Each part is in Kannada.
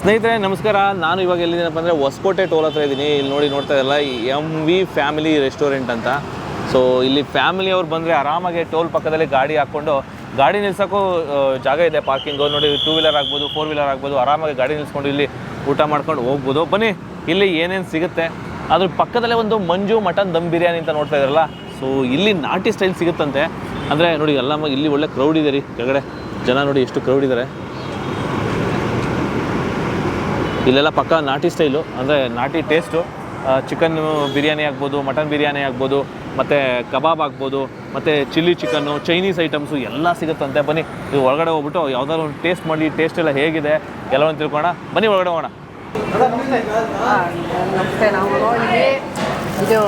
ಸ್ನೇಹಿತರೆ, ನಮಸ್ಕಾರ. ನಾನು ಇವಾಗ ಎಲ್ಲಿದ್ದೀನಪ್ಪ ಅಂದರೆ ಹೊಸಕೋಟೆ ಟೋಲ್ ಹತ್ರ ಇದ್ದೀನಿ. ಇಲ್ಲಿ ನೋಡಿ ನೋಡ್ತಾ ಇದ್ದಲ್ಲ ಎಂ ವಿ ಫ್ಯಾಮಿಲಿ ರೆಸ್ಟೋರೆಂಟ್ ಅಂತ. ಸೊ ಇಲ್ಲಿ ಫ್ಯಾಮಿಲಿ ಅವ್ರು ಬಂದರೆ ಆರಾಮಾಗಿ ಟೋಲ್ ಪಕ್ಕದಲ್ಲಿ ಗಾಡಿ ಹಾಕ್ಕೊಂಡು, ಗಾಡಿ ನಿಲ್ಸೋಕ್ಕೂ ಜಾಗ ಇದೆ ಪಾರ್ಕಿಂಗು ನೋಡಿ ಟೂ ವೀಲರ್ ಆಗ್ಬೋದು ಫೋರ್ ವೀಲರ್ ಆಗ್ಬೋದು. ಆರಾಮಾಗಿ ಗಾಡಿ ನಿಲ್ಸ್ಕೊಂಡು ಇಲ್ಲಿ ಊಟ ಮಾಡ್ಕೊಂಡು ಹೋಗ್ಬೋದು. ಬನ್ನಿ, ಇಲ್ಲಿ ಏನೇನು ಸಿಗುತ್ತೆ? ಅದ್ರ ಪಕ್ಕದಲ್ಲೇ ಒಂದು ಮಂಜು ಮಟನ್ ದಮ್ ಬಿರಿಯಾನಿ ಅಂತ ನೋಡ್ತಾ ಇದ್ರಲ್ಲ ಸೊ ಇಲ್ಲಿ ನಾಟಿ ಸ್ಟೈಲ್ ಸಿಗುತ್ತಂತೆ. ಅಂದರೆ, ನೋಡಿ, ಎಲ್ಲ ಇಲ್ಲಿ ಒಳ್ಳೆ ಕ್ರೌಡ್ ಇದೆ ರೀ ಕೆಳಗಡೆ ಜನ ನೋಡಿ ಎಷ್ಟು ಕ್ರೌಡ್ ಇದ್ದಾರೆ. ಇಲ್ಲೆಲ್ಲ ಪಕ್ಕ ನಾಟಿ ಸ್ಟೈಲು, ಅಂದರೆ ನಾಟಿ ಟೇಸ್ಟು. ಚಿಕನ್ ಬಿರಿಯಾನಿ ಆಗ್ಬೋದು, ಮಟನ್ ಬಿರಿಯಾನಿ ಆಗ್ಬೋದು, ಮತ್ತು ಕಬಾಬ್ ಆಗ್ಬೋದು, ಮತ್ತು ಚಿಲ್ಲಿ ಚಿಕನ್ನು ಚೈನೀಸ್ ಐಟಮ್ಸು ಎಲ್ಲ ಸಿಗುತ್ತಂತೆ. ಬನ್ನಿ, ನೀವು ಒಳಗಡೆ ಹೋಗ್ಬಿಟ್ಟು ಯಾವ್ದಾದ್ರು ಒಂದು ಟೇಸ್ಟ್ ಮಾಡಿ ಟೇಸ್ಟ್ ಎಲ್ಲ ಹೇಗಿದೆ, ಎಲ್ಲವನ್ನು ತಿಳ್ಕೊಣ ಬನ್ನಿ ಒಳಗಡೆ ಹೋಗೋಣ. ನಮಸ್ತೆ, ನಾವು ಇಲ್ಲಿ ಇದು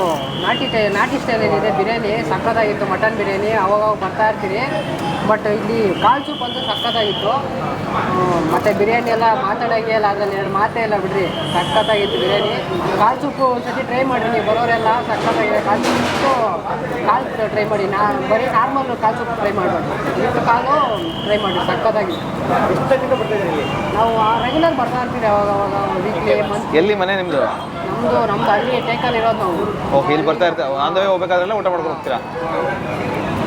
ನಾಟಿ ಟೈ, ನಾಟಿ ಸ್ಟೈಲಲ್ಲಿದೆ ಬಿರಿಯಾನಿ, ಸಕ್ಕತ್ತಾಗಿತ್ತು, ಮಟನ್ ಬಿರಿಯಾನಿ ಅವಾಗ ಬರ್ತಾ ಇರ್ತೀರಿ. ಬಟ್ ಇಲ್ಲಿ ಕಾಲ್ ಸೂಪ್ ಅಂತೂ ಸಕ್ಕತ್ತಾಗಿತ್ತು. ಮತ್ತೆ ಬಿರಿಯಾನಿ ಎಲ್ಲ ಮಾತಾಡೋಕ್ಕೆ ಎಲ್ಲ ಅದ್ರಲ್ಲಿ ಎರಡು ಮಾತೇ ಇಲ್ಲ ಬಿಡ್ರಿ. ಸಕ್ಕತ್ತಾಗಿತ್ತು ಬಿರಿಯಾನಿ. ಕಾಲು ಸೂಪು ಒಂದ್ಸತಿ ಟ್ರೈ ಮಾಡಿರಿ ನೀವು ಬರೋರೆಲ್ಲ ಸಕ್ಕತ್ತಾಗಿದೆ ಕಾಲ್ ಸೂಪು ಕಾಲು ಟ್ರೈ ಮಾಡಿ. ನಾ ಬರೀ ನಾರ್ಮಲ್ ಕಾಲು ಸೊಪ್ಪು ಟ್ರೈ ಮಾಡಬಾರ್ದು ಇಷ್ಟು ಕಾಲು ಟ್ರೈ ಮಾಡಿ ಸಖತ್ತಾಗಿತ್ತು ನಾವು ರೆಗ್ಯುಲರ್ ಬರ್ತಾ ಇರ್ತೀವಿ ಅವಾಗ ಅವಾಗ ವೀಕ್ಲಿ ಮಂತ್ ಎಲ್ಲಿ ಮನೆ ನಿಮ್ಮದು ನಮ್ಮದು ನಮ್ದು ಅಲ್ಲಿ ಟೇಕಲ್ಲಿ ಇರೋದು ನಾವು. ಓಕೆ ಇಲ್ಲಿ ಬರ್ತಾ ಇರ್ತಾರೆ? ವೇ ಹೋಗ್ಬೇಕಾದ್ರೆಲ್ಲ ಊಟ ಮಾಡ್ಕೊಂಡು ಹೋಗ್ತೀರಾ?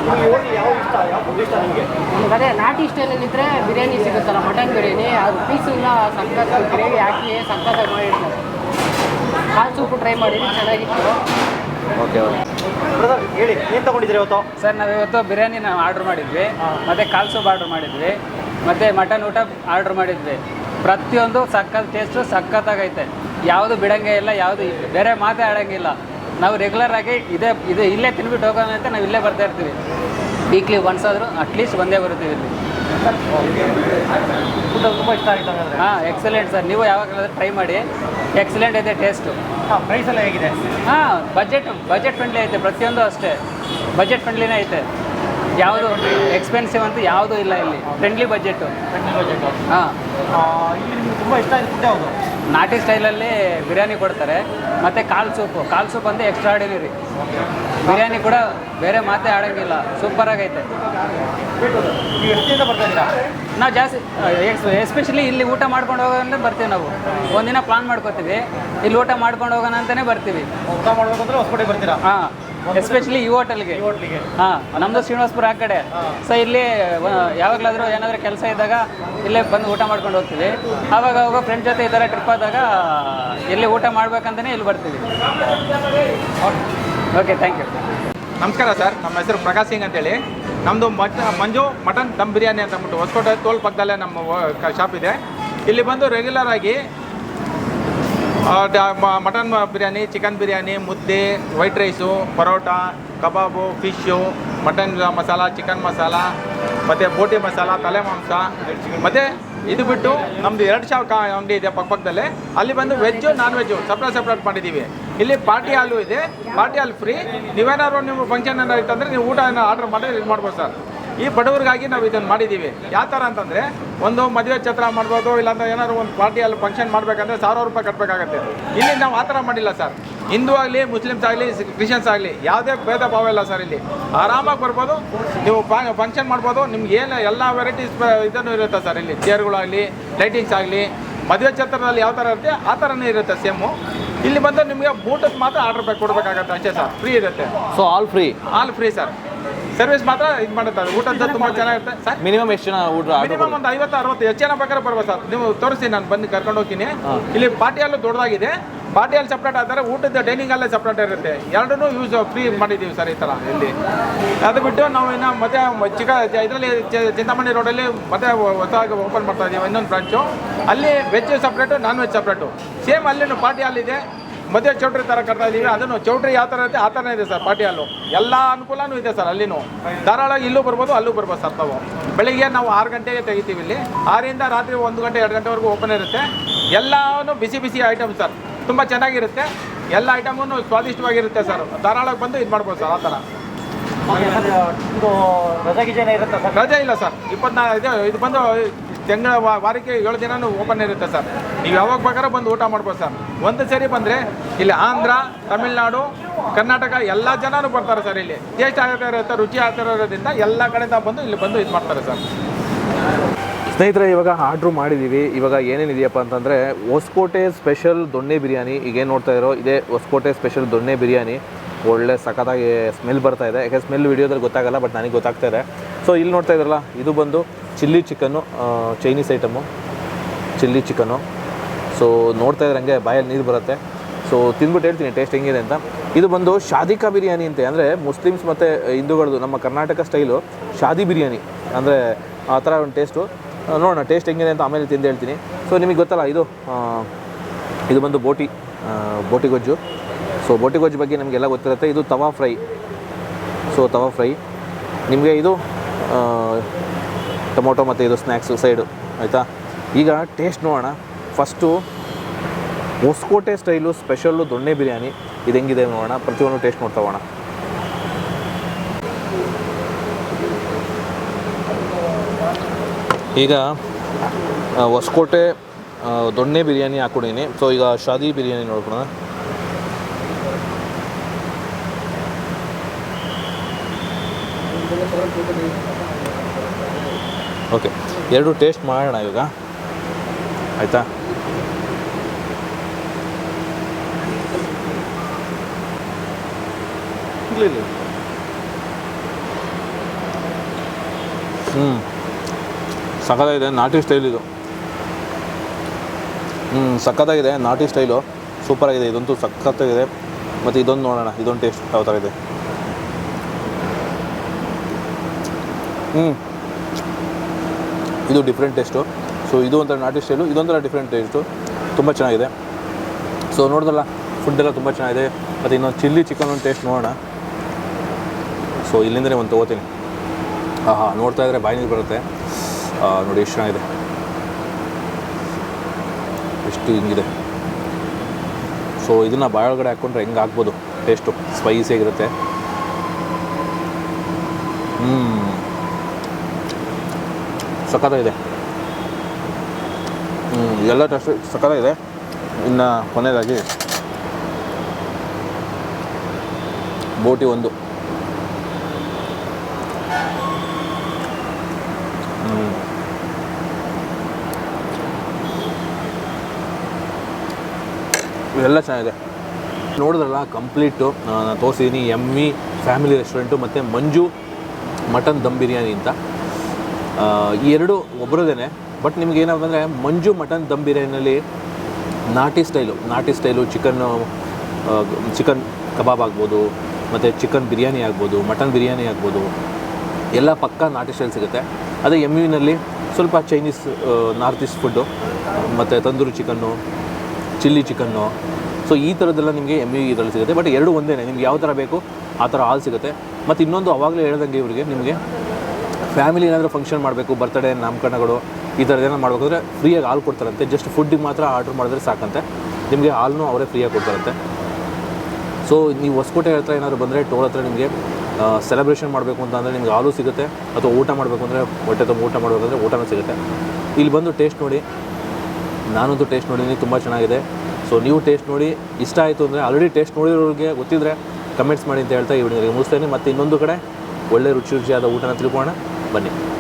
ನಮ್ಗೆ ಅದೇ ನಾಟಿ ಸ್ಟೈಲಲ್ಲಿ ಇದ್ರೆ ಬಿರಿಯಾನಿ ಸಿಗುತ್ತಲ್ಲ ಮಟನ್ ಬಿರಿಯಾನಿ ಅದು ಪೀಸೆಲ್ಲ ಸಕ್ಕತ್ತಾಗಿ ಸಕ್ಕತ್ ಗ್ರೇವಿ ಹಾಕಿ ಸಕ್ಕತ್ತಾಗಿ ಮಾಡಿರ್ತಾರೆ. ಕಾಲು ಸೂಪು ಟ್ರೈ ಮಾಡಿದ್ವಿ ಚೆನ್ನಾಗಿತ್ತು. Okay okay. ಬ್ರದರ್ ಹೇಳಿ ಏನು ತಗೊಂಡಿದ್ರಿ ಇವತ್ತು? ಸರ್ ನಾವು ಇವತ್ತು ಬಿರಿಯಾನಿನ ಆರ್ಡ್ರ್ ಮಾಡಿದ್ವಿ. ಮತ್ತು ಕಾಲ್ ಸೂಪ್ ಆರ್ಡ್ರ್ ಮಾಡಿದ್ವಿ. ಮತ್ತು ಮಟನ್ ಊಟ ಆರ್ಡ್ರ್ ಮಾಡಿದ್ವಿ. ಪ್ರತಿಯೊಂದು ಸಕ್ಕತ್ ಟೇಸ್ಟು ಸಕ್ಕತ್ತಾಗೈತೆ ಯಾವುದು ಬಿಡಂಗೆ ಇಲ್ಲ ಯಾವುದು ಬೇರೆ ಮಾತೇ ಆಡೋಂಗಿಲ್ಲ. ನಾವು ರೆಗ್ಯುಲರ್ ಆಗಿ ಇದೇ ಇದು ಇಲ್ಲೇ ತಿನ್ಬಿಟ್ಟು ಹೋಗೋಣ ಅಂತ ನಾವು ಇಲ್ಲೇ ಬರ್ತಾ ಇರ್ತೀವಿ. ವೀಕ್ಲಿ ಒನ್ಸ್ ಆದರೂ ಅಟ್ಲೀಸ್ಟ್ ಒಂದೇ ಬರ್ತೀವಿ ಇಲ್ಲಿ. ತುಂಬ ಇಷ್ಟ ಆಯ್ತು ಹಾಂ ಎಕ್ಸಲೆಂಟ್ ಸರ್ ನೀವು ಯಾವಾಗಲಾದ್ರೂ ಟ್ರೈ ಮಾಡಿ. ಎಕ್ಸಲೆಂಟ್ ಇದೆ ಟೇಸ್ಟು ಹಾಂ ಪ್ರೈಸ್ ಎಲ್ಲ ಹೇಗಿದೆ? ಹಾಂ ಬಜೆಟ್ ಬಜೆಟ್ ಫ್ರೆಂಡ್ಲಿ ಐತೆ ಪ್ರತಿಯೊಂದು ಅಷ್ಟೇ. ಬಜೆಟ್ ಫ್ರೆಂಡ್ಲಿನೇ ಐತೆ. ಯಾವುದು ಎಕ್ಸ್ಪೆನ್ಸಿವ್ ಅಂತ ಯಾವುದೂ ಇಲ್ಲ ಇಲ್ಲಿ. ಫ್ರೆಂಡ್ಲಿ ಬಜೆಟು ಫ್ರೆಂಡ್ಲಿ ಬಜೆಟ್ ಹಾಂ. ಇಲ್ಲಿ ನಿಮ್ಗೆ ತುಂಬ ಇಷ್ಟ ಫುಡ್ ಯಾವುದು? ನಾಟಿ ಸ್ಟೈಲಲ್ಲಿ ಬಿರಿಯಾನಿ ಕೊಡ್ತಾರೆ. ಮತ್ತು ಕಾಲ್ ಸೂಪು. ಕಾಲ್ ಸೂಪ್ ಅಂದರೆ ಎಕ್ಸ್ಟ್ರಾಡಿನರಿ ಬಿರಿಯಾನಿ ಕೂಡ ಬೇರೆ ಮಾತೇ ಆಡೋಂಗಿಲ್ಲ. ಸೂಪರಾಗೈತೆ ನೀವು ಎಷ್ಟಿಂದ ಬರ್ತಾ ಇದ್ದೀರಾ? ನಾವು ಜಾಸ್ತಿ ಎಸ್ಪೆಷಲಿ ಇಲ್ಲಿ ಊಟ ಮಾಡ್ಕೊಂಡು ಹೋಗೋಣ ಬರ್ತೀವಿ ನಾವು. ಒಂದಿನ ಪ್ಲಾನ್ ಮಾಡ್ಕೋತೀವಿ. ಇಲ್ಲಿ ಊಟ ಮಾಡ್ಕೊಂಡು ಹೋಗೋಣ ಅಂತಲೇ ಬರ್ತೀವಿ. ಊಟ ಮಾಡ್ಬೇಕಂದ್ರೆ ಹೊಸಕೋಟೆ ಬರ್ತೀರಾ? ಹಾಂ. ಎಸ್ಪೆಷಲಿ ಈ ಹೋಟೆಲ್ಗೆ ಹಾಂ ನಮ್ಮದು ಶ್ರೀನಿವಾಸ್ಪುರ ಆ ಕಡೆ. ಸೊ ಇಲ್ಲಿ ವ- ಯಾವಾಗಲಾದರೂ ಏನಾದರೂ ಕೆಲಸ ಇದ್ದಾಗ ಇಲ್ಲೇ ಬಂದು ಊಟ ಮಾಡ್ಕೊಂಡು ಹೋಗ್ತೀವಿ. ಆವಾಗ ಅವಾಗ ಫ್ರೆಂಡ್ ಜೊತೆ ಈ ಥರ ಟ್ರಿಪ್ ಆದಾಗ ಇಲ್ಲಿ ಊಟ ಮಾಡ್ಬೇಕಂತಲೇ ಇಲ್ಲಿ ಬರ್ತೀವಿ. ಓಕೆ ಥ್ಯಾಂಕ್ ಯು ನಮಸ್ಕಾರ ಸರ್ ನಮ್ಮ ಹೆಸರು ಪ್ರಕಾಶ್ ಸಿಂಗ್ ಅಂತೇಳಿ. ನಮ್ಮದು ಮಟ್ ಮಂಜು ಮಟನ್ ದಮ್ ಬಿರಿಯಾನಿ ಅಂತ ಅಂದ್ಬಿಟ್ಟು ಹೊಸಕೋಟೆ ತೋಲ್ ಪಕ್ಕದಲ್ಲೇ ನಮ್ಮ ಶಾಪ್ ಇದೆ. ಇಲ್ಲಿ ಬಂದು ರೆಗ್ಯುಲರ್ ಆಗಿ ಮಟನ್ ಬಿರಿಯಾನಿ, ಚಿಕನ್ ಬಿರಿಯಾನಿ, ಮುದ್ದೆ, white rice, paratha, kebab, fish, mutton masala, chicken masala, ಮತ್ತು ಬೋಟಿ ಮಸಾಲ, ತಲೆ ಮಾಂಸ. ಮತ್ತು ಇದು ಬಿಟ್ಟು ನಮ್ಮದು ಎರಡು ಶಾವ್ ಕಾ ಅಂಗಡಿ ಇದೆ ಪಕ್ಕಪಕ್ಕದಲ್ಲೇ ಅಲ್ಲಿ ಬಂದು veg non veg separate separate ಮಾಡಿದ್ದೀವಿ ಇಲ್ಲಿ ಪಾರ್ಟಿ ಹಾಲು ಇದೆ. ಪಾರ್ಟಿ ಹಾಲು ಫ್ರೀ. ನೀವೇನಾದ್ರು ನಿಮ್ಮ ಫಂಕ್ಷನ್ ಏನಾರು ಇತ್ತಂದರೆ ನೀವು ಊಟ ಏನೋ ಆರ್ಡ್ರ್ ಮಾಡಿದ್ರೆ ಇದು ಮಾಡ್ಬೋದು ಸರ್. ಈ ಬಡವರಿಗಾಗಿ ನಾವು ಇದನ್ನು ಮಾಡಿದ್ದೀವಿ. ಯಾವ ಥರ ಅಂತಂದರೆ ಒಂದು ಮದುವೆ ಛತ್ರ ಮಾಡ್ಬೋದು ಇಲ್ಲಾಂದ್ರೆ ಏನಾದ್ರು ಒಂದು ಪಾರ್ಟಿಯಲ್ಲಿ ಫಂಕ್ಷನ್ ಮಾಡಬೇಕಂದ್ರೆ ಸಾವಿರ ರೂಪಾಯಿ ಕಟ್ಟಬೇಕಾಗತ್ತೆ ಇಲ್ಲಿ ನಾವು ಆ ಥರ ಮಾಡಿಲ್ಲ ಸರ್. ಹಿಂದೂ ಆಗಲಿ ಮುಸ್ಲಿಮ್ಸ್ ಆಗಲಿ ಕ್ರಿಶ್ಚಿಯನ್ಸ್ ಆಗಲಿ ಯಾವುದೇ ಭೇದ ಭಾವ ಇಲ್ಲ ಸರ್ ಇಲ್ಲಿ. ಆರಾಮಾಗಿ ಬರ್ಬೋದು. ನೀವು ಫಂಕ್ಷನ್ ಮಾಡ್ಬೋದು. ನಿಮ್ಗೆ ಏನು ಎಲ್ಲ ವೆರೈಟೀಸ್ ಇದನ್ನು ಇರುತ್ತೆ ಸರ್ ಇಲ್ಲಿ. ಚೇರ್ಗಳಾಗಲಿ ಲೈಟಿಂಗ್ಸ್ ಆಗಲಿ ಮದುವೆ ಛತ್ರದಲ್ಲಿ ಯಾವ ಥರ ಇರುತ್ತೆ ಆ ಥರನೇ ಇರುತ್ತೆ ಸೇಮು ಇಲ್ಲಿ ಬಂದು ನಿಮಗೆ ಬೂಟಸ್ ಮಾತ್ರ ಆರ್ಡರ್ ಬೇಕು ಕೊಡಬೇಕಾಗತ್ತೆ ಅಷ್ಟೇ ಸರ್. ಫ್ರೀ ಇರುತ್ತೆ. So all free all free sir. Service ಮಾತ್ರ ಇದು ಮಾಡುತ್ತಾರೆ. ಊಟ ತುಂಬ ಚೆನ್ನಾಗಿರುತ್ತೆ. ಸರ್? ಮಿನಿಮಮ್ ಎಷ್ಟು ಜನ ಊಟ ಮಿನಿಮಮ್ ಒಂದು ಐವತ್ತು ಅರವತ್ತು ಎಷ್ಟು ಜನ ಬೇಕಾದ್ರೆ ಬರ್ಬೋದು ಸರ್. ನೀವು ತೋರಿಸಿ ನಾನು ಬಂದು ಕರ್ಕೊಂಡು ಹೋಗ್ತೀನಿ. ಇಲ್ಲಿ ಪಾರ್ಟಿ ಹಾಲು ದೊಡ್ಡದಾಗಿದೆ. ಪಾರ್ಟಿ ಅಲ್ಲಿ ಸಪ್ರೇಟ್ ಆದರೆ ಊಟದ ಡೈನಿಂಗ್ ಅಲ್ಲೇ ಸಪ್ರೇಟ್ ಇರುತ್ತೆ. ಎರಡನ್ನೂ ಯೂಸ್ ಫ್ರೀ ಮಾಡಿದ್ದೀವಿ ಸರ್ ಈ ಥರ ಇಲ್ಲಿ. ಅದು ಬಿಟ್ಟು ನಾವು ಇನ್ನು ಮತ್ತೆ ಚಿಕ್ಕ ಇದರಲ್ಲಿ ಚಿಂತಾಮಣಿ ರೋಡಲ್ಲಿ ಮತ್ತೆ ಹೊಸದಾಗಿ ಓಪನ್ ಮಾಡ್ತಾ ಇದ್ದೀವಿ ಇನ್ನೊಂದು ಬ್ರಾಂಚು ಅಲ್ಲಿ veg separate non veg separate same ಅಲ್ಲಿನೂ ಪಾರ್ಟಿ ಹಾಲ್ ಇದೆ. ಮದುವೆ ಚೌಟ್ರಿ ಥರ ಕಟ್ತಾ ಇದ್ದೀವಿ. ಅದನ್ನು ಚೌಟ್ರಿ ಯಾವ ಥರ ಇದೆ ಆ ಥರನೇ ಇದೆ ಸರ್ ಪಾರ್ಟಿ ಹಾಲು. ಎಲ್ಲ ಅನುಕೂಲನೂ ಇದೆ ಸರ್ ಅಲ್ಲಿನೂ. ಧಾರಾಳ ಇಲ್ಲೂ ಬರ್ಬೋದು ಅಲ್ಲೂ ಬರ್ಬೋದು ಸರ್ ತಾವು. ಬೆಳಿಗ್ಗೆ ನಾವು ಆರು ಗಂಟೆಗೆ ತೆಗಿತೀವಿ ಇಲ್ಲಿ. ಆರಿಂದ ರಾತ್ರಿ ಒಂದು ಗಂಟೆ ಎರಡು ಗಂಟೆವರೆಗೂ ಓಪನ್ ಇರುತ್ತೆ. ಎಲ್ಲನೂ ಬಿಸಿ ಬಿಸಿ ಐಟಮ್ ಸರ್. ತುಂಬ ಚೆನ್ನಾಗಿರುತ್ತೆ. ಎಲ್ಲ ಐಟಮೂ ಸ್ವಾದಿಷ್ಟವಾಗಿರುತ್ತೆ ಸರ್. ಧಾರಾಳಕ್ಕೆ ಬಂದು ಇದು ಮಾಡ್ಬೋದು ಸರ್ ಆ ಥರ ಇದು ರಜಾ ಗಿಜಾನ ಇರುತ್ತಾ ಸರ್? ರಜೆ ಇಲ್ಲ ಸರ್. ಇಪ್ಪತ್ನಾ ಇದು ಇದು ಬಂದು ತಿಂಗಳ ವಾರಕ್ಕೆ ಏಳು ದಿನನೂ ಓಪನ್ ಇರುತ್ತೆ ಸರ್. ನೀವು ಯಾವಾಗ ಬೇಕಾದ್ರೂ ಬಂದು ಊಟ ಮಾಡ್ಬೋದು ಸರ್. ಒಂದು ಸರಿ ಬಂದರೆ ಇಲ್ಲಿ ಆಂಧ್ರ, ತಮಿಳ್ನಾಡು, ಕರ್ನಾಟಕ ಎಲ್ಲ ಜನರು ಬರ್ತಾರೆ ಸರ್ ಇಲ್ಲಿ. ಟೇಸ್ಟ್ ಆಗ್ತಾ ಇರುತ್ತೆ, ರುಚಿ ಆಗ್ತಾ ಇರೋದ್ರಿಂದ ಎಲ್ಲ ಕಡೆಯಿಂದ ಬಂದು ಇಲ್ಲಿ ಬಂದು ಇದು ಮಾಡ್ತಾರೆ ಸರ್. ಸ್ನೇಹಿತರೆ, ಇವಾಗ ಆರ್ಡ್ರು ಮಾಡಿದ್ದೀವಿ ಇವಾಗ ಏನೇನಿದೆಯಪ್ಪ ಅಂತಂದರೆ, ಹೊಸಕೋಟೆ ಸ್ಪೆಷಲ್ ದೊಣ್ಣೆ ಬಿರಿಯಾನಿ. ಈಗೇನು ನೋಡ್ತಾ ಇರೋ, ಇದೇ ಹೊಸಕೋಟೆ ಸ್ಪೆಷಲ್ ದೊಣ್ಣೆ ಬಿರಿಯಾನಿ. ಒಳ್ಳೆ ಸಖತ್ತಾಗಿ ಸ್ಮೆಲ್ ಬರ್ತಾ ಇದೆ. ಯಾಕೆ ಸ್ಮೆಲ್ ವಿಡಿಯೋದಲ್ಲಿ ಗೊತ್ತಾಗಲ್ಲ ಬಟ್ ನನಗೆ ಗೊತ್ತಾಗ್ತಾ ಇದೆ. ಸೊ ಇಲ್ಲಿ ನೋಡ್ತಾ ಇದ್ರಲ್ಲ, ಇದು ಬಂದು chilli chicken Chinese item chilli chicken. So ನೋಡ್ತಾ ಇದ್ರೆ ಹಂಗೆ ಬಾಯಲ್ಲಿ ನೀರು ಬರುತ್ತೆ. ಸೊ ತಿಂದ್ಬಿಟ್ಟು ಹೇಳ್ತೀನಿ ಟೇಸ್ಟ್ ಹೆಂಗಿದೆ ಅಂತ. ಇದು ಬಂದು ಶಾದಿಕಾ ಬಿರಿಯಾನಿ ಅಂತೆ. ಅಂದರೆ ಮುಸ್ಲಿಮ್ಸ್ ಮತ್ತು ಹಿಂದೂಗಳದು, ನಮ್ಮ ಕರ್ನಾಟಕ ಸ್ಟೈಲು ಶಾದಿ ಬಿರಿಯಾನಿ. ಅಂದರೆ ಆ ಥರ ಒಂದು ಟೇಸ್ಟು ನೋಡೋಣ ಟೇಸ್ಟ್ ಹೆಂಗಿದೆ ಅಂತ ಆಮೇಲೆ ತಿಂದು ಹೇಳ್ತೀನಿ. ಸೊ ನಿಮಗೆ ಗೊತ್ತಲ್ಲ, ಇದು ಇದು ಬಂದು ಬೋಟಿ ಬೋಟಿ ಗೊಜ್ಜು. ಸೊ ಬೋಟಿ ಗೊಜ್ಜು ಬಗ್ಗೆ ನಮಗೆಲ್ಲ ಗೊತ್ತಿರುತ್ತೆ. ಇದು tawa fry. So tawa fry. ನಿಮಗೆ ಇದು ಟೊಮೊಟೊ ಮತ್ತು ಇದು ಸ್ನ್ಯಾಕ್ಸು ಸೈಡು ಆಯಿತಾ? ಈಗ ಟೇಸ್ಟ್ ನೋಡೋಣ. ಫಸ್ಟು ಹೊಸಕೋಟೆ ಸ್ಟೈಲು ಸ್ಪೆಷಲ್ಲು ದೊಣ್ಣೆ ಬಿರಿಯಾನಿ. ಇದು ಹೆಂಗಿದೆ ನೋಡೋಣ. ಪ್ರತಿಯೊಂದು ಟೇಸ್ಟ್ ನೋಡ್ತಾ ಹೋಗೋಣ. ಈಗ ಹೊಸ್ಕೋಟೆ ದೊಣ್ಣೆ ಬಿರಿಯಾನಿ ಹಾಕ್ಕೊಂಡಿನಿ. ಸೊ ಈಗ ಶಾದಿ ಬಿರಿಯಾನಿ ನೋಡ್ಕೊಳ ಓಕೆ, ಎರಡು ಟೇಸ್ಟ್ ಮಾಡೋಣ ಇವಾಗ. ಆಯಿತಾ? ಇಲ್ಲ ಇಲ್ಲ ಹ್ಞೂ ಸಖತ್ತಾಗಿದೆ, ನಾಟಿ ಸ್ಟೈಲ್ ಇದು. ಹ್ಞೂ ಸಖತ್ತಾಗಿದೆ, ನಾಟಿ ಸ್ಟೈಲು ಸೂಪರಾಗಿದೆ ಇದಂತೂ ಸಖತ್ತಾಗಿದೆ. ಮತ್ತು ಇದೊಂದು ನೋಡೋಣ, ಇದೊಂದು ಟೇಸ್ಟ್ ಯಾವ ಥರ ಇದೆ. ಹ್ಞೂ ಇದು ಡಿಫ್ರೆಂಟ್ ಟೇಸ್ಟು ಸೊ ಇದು ಒಂಥರ ನಾಟಿ ಸ್ಟೈಲು ಇದೊಂಥರ ಡಿಫ್ರೆಂಟ್ ಟೇಸ್ಟು ತುಂಬ ಚೆನ್ನಾಗಿದೆ. ಸೊ ನೋಡಿದ್ರಲ್ಲ ಫುಡ್ಡೆಲ್ಲ ತುಂಬ ಚೆನ್ನಾಗಿದೆ. ಮತ್ತು ಇನ್ನೊಂದು ಚಿಲ್ಲಿ ಚಿಕನ್ ಒಂದು ಟೇಸ್ಟ್ ನೋಡೋಣ. ಸೊ ಇಲ್ಲಿಂದಲೇ ಒಂದು ತೊಗೋತೀನಿ. ಆಹಾ, ನೋಡ್ತಾ ಇದ್ರೆ ಬಾಯಿ ನೀರು ಬರುತ್ತೆ. ನೋಡಿ ಎಷ್ಟು ಚೆನ್ನಾಗಿದೆ. ಎಷ್ಟು ಹಿಂಗಿದೆ. ಸೊ ಇದನ್ನು ಬಾಯೊಳಗಡೆ ಹಾಕ್ಕೊಂಡ್ರೆ ಹೆಂಗೆ ಹಾಕ್ಬೋದು? ಟೇಸ್ಟು ಸ್ಪೈಸಿಯಾಗಿರುತ್ತೆ ಹ್ಞೂ ಸಖತ್ತಾಗಿದೆ ಎಲ್ಲ ಟೆಸ್ಟ್ ಸಖತ್ತಾಗಿದೆ ಇನ್ನು ಕೊನೆಯದಾಗಿ ಬೋಟಿ ಒಂದು. ಎಲ್ಲ ಚೆನ್ನಾಗಿದೆ. ನೋಡಿದ್ರಲ್ಲ, ಕಂಪ್ಲೀಟು, ನಾನು ತೋರಿಸಿದ್ದೀನಿ ಎಮ್ಮಿ, ಫ್ಯಾಮಿಲಿ ರೆಸ್ಟೋರೆಂಟು ಮತ್ತು ಮಂಜು ಮಟನ್ ದಮ್ ಬಿರಿಯಾನಿ ಅಂತ. ಎರಡು ಒಬ್ಬರದೇನೆ ಬಟ್ ನಿಮ್ಗೆ ಏನಪ್ಪ ಅಂದರೆ ಮಂಜು ಮಟನ್ ದಮ್ ಬಿರಿಯಾನಿಯಲ್ಲಿ ನಾಟಿ ಸ್ಟೈಲು ನಾಟಿ ಸ್ಟೈಲು ಚಿಕನ್ನು ಚಿಕನ್ ಕಬಾಬ್ ಆಗ್ಬೋದು, ಮತ್ತು ಚಿಕನ್ ಬಿರಿಯಾನಿ ಆಗ್ಬೋದು, ಮಟನ್ ಬಿರಿಯಾನಿ ಆಗ್ಬೋದು, ಎಲ್ಲ ಪಕ್ಕ ನಾಟಿ ಸ್ಟೈಲ್ ಸಿಗುತ್ತೆ. ಅದೇ ಎಂ ಯುನಲ್ಲಿ ಸ್ವಲ್ಪ ಚೈನೀಸ್ ನಾರ್ತ್ ಈಸ್ಟ್ ಫುಡ್ಡು, ಮತ್ತು tandoori chicken, chilli chicken. So ಈ ಥರದ್ದೆಲ್ಲ ನಿಮಗೆ ಎಂ ಯು ಇದರಲ್ಲಿ ಸಿಗುತ್ತೆ. ಬಟ್ ಎರಡು ಒಂದೇ ನಿಮ್ಗೆ ಯಾವ ಥರ ಬೇಕು, ಆ ಥರ ಹಾಲು ಸಿಗುತ್ತೆ. ಮತ್ತು ಇನ್ನೊಂದು ಅವಾಗಲೇ ಹೇಳ್ದಂಗೆ ಇವರಿಗೆ, ನಿಮಗೆ ಫ್ಯಾಮಿಲಿ ಏನಾದರೂ ಫಂಕ್ಷನ್ ಮಾಡಬೇಕು ಬರ್ತಡೇ ನಾಮಕರಣಗಳು, ಈ ಥರದ್ದು ಏನಾದ್ರು ಮಾಡಬೇಕಾದ್ರೆ ಫ್ರೀಯಾಗಿ ಹಾಲು ಕೊಡ್ತಾರಂತೆ. ಜಸ್ಟ್ ಫುಡ್ಡಿಗೆ ಮಾತ್ರ ಆರ್ಡ್ರ್ ಮಾಡಿದ್ರೆ ಸಾಕಂತೆ. ನಿಮಗೆ ಹಾಲನ್ನು ಅವರೇ ಫ್ರೀಯಾಗಿ ಕೊಡ್ತಾರಂತೆ. ಸೊ ನೀವು ಹೊಸಕೋಟೆ ಹತ್ರ ಏನಾದರೂ ಬಂದರೆ ಟೋಲ್ ಹತ್ರ ನಿಮಗೆ ಸೆಲೆಬ್ರೇಷನ್ ಮಾಡಬೇಕು ಅಂತ ಅಂದರೆ ನಿಮ್ಗೆ ಹಾಲು ಸಿಗುತ್ತೆ. ಅಥವಾ ಊಟ ಮಾಡಬೇಕು ಅಂದರೆ ಹೊಟ್ಟೆ ತುಂಬ ಊಟ ಮಾಡಬೇಕಂದ್ರೆ ಊಟನೂ ಸಿಗುತ್ತೆ. ಇಲ್ಲಿ ಬಂದು ಟೇಸ್ಟ್ ನೋಡಿ. ನಾನಂತೂ ಟೇಸ್ಟ್ ನೋಡಿದ್ದೀನಿ, ತುಂಬ ಚೆನ್ನಾಗಿದೆ. ಸೊ ನೀವು ಟೇಸ್ಟ್ ನೋಡಿ. ಇಷ್ಟ ಆಯಿತು ಅಂದರೆ ಆಲ್ರೆಡಿ ಟೇಸ್ಟ್ ನೋಡಿರೋರಿಗೆ ಗೊತ್ತಿದ್ದರೆ ಕಮೆಂಟ್ಸ್ ಮಾಡಿ ಅಂತ ಹೇಳ್ತಾ ವಿಡಿಯೋಗೆ ಮುಗಿಸ್ತೇನೆ. ಮತ್ತು ಇನ್ನೊಂದು ಕಡೆ ಒಳ್ಳೆ ರುಚಿ ರುಚಿಯಾದ ಊಟನ ತಿಳ್ಕೊಳ್ಳೋಣ. 问题